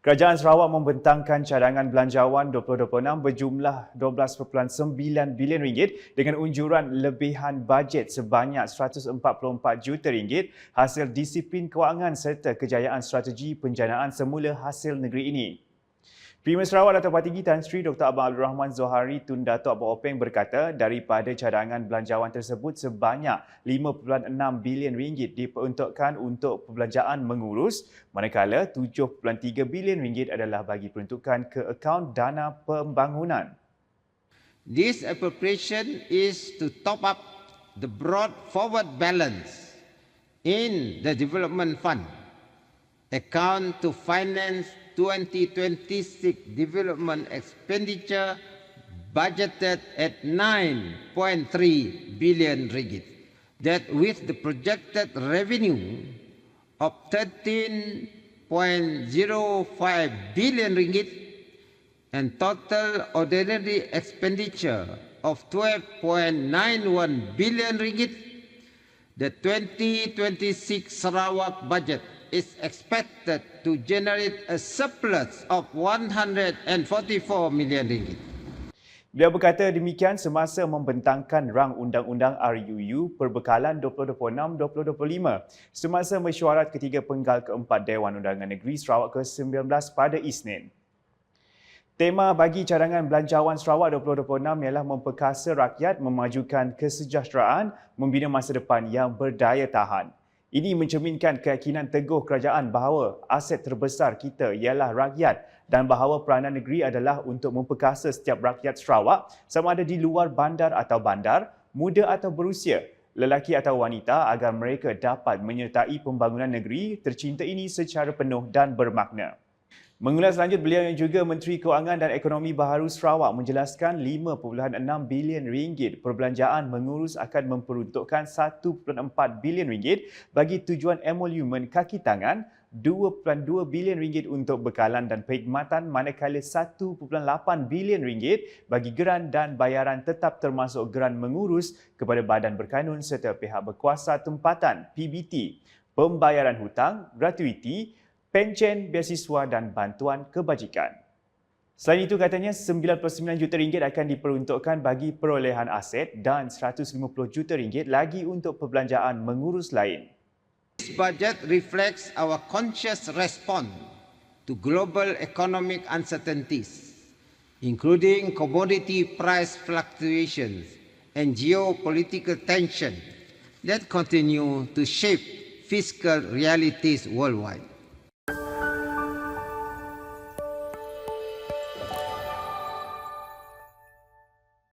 Kerajaan Sarawak membentangkan cadangan belanjawan 2026 berjumlah 12.9 bilion ringgit dengan unjuran lebihan bajet sebanyak 144 juta ringgit hasil disiplin kewangan serta kejayaan strategi penjanaan semula hasil negeri ini. Premier Sarawak Dato' Patinggi Tan Sri Dr. Abang Abdul Rahman Zohari Tun Dato' Abang Openg berkata daripada cadangan belanjawan tersebut sebanyak 5.6 bilion ringgit diperuntukkan untuk perbelanjaan mengurus manakala 7.3 bilion ringgit adalah bagi peruntukan ke akaun dana pembangunan. This appropriation is to top up the broad forward balance in the development fund account to finance 2026 development expenditure budgeted at 9.3 billion ringgit. That with the projected revenue of 13.05 billion ringgit and total ordinary expenditure of 12.91 billion ringgit, the 2026 Sarawak budget is expected to generate a surplus of 144 million ringgit. Beliau berkata demikian semasa membentangkan rang undang-undang RUU Perbekalan 2026-2025 semasa mesyuarat ketiga penggal keempat Dewan Undangan Negeri Sarawak ke-19 pada Isnin. Tema bagi cadangan belanjawan Sarawak 2026 ialah memperkasa rakyat memajukan kesejahteraan, membina masa depan yang berdaya tahan. Ini mencerminkan keyakinan teguh kerajaan bahawa aset terbesar kita ialah rakyat dan bahawa peranan negeri adalah untuk memperkasa setiap rakyat Sarawak sama ada di luar bandar atau bandar, muda atau berusia, lelaki atau wanita agar mereka dapat menyertai pembangunan negeri tercinta ini secara penuh dan bermakna. Mengulas lanjut beliau yang juga Menteri Kewangan dan Ekonomi Baharu Sarawak menjelaskan 5.6 bilion ringgit perbelanjaan mengurus akan memperuntukkan 1.4 bilion ringgit bagi tujuan emolumen kaki tangan 2.2 bilion ringgit untuk bekalan dan perkhidmatan manakala 1.8 bilion ringgit bagi geran dan bayaran tetap termasuk geran mengurus kepada badan berkanun serta pihak berkuasa tempatan PBT, pembayaran hutang, gratuiti, pencen, beasiswa dan bantuan kebajikan. Selain itu katanya 99 juta ringgit akan diperuntukkan bagi perolehan aset dan 150 juta ringgit lagi untuk perbelanjaan mengurus lain. This budget reflects our conscious response to global economic uncertainties, including commodity price fluctuations and geopolitical tension that continue to shape fiscal realities worldwide.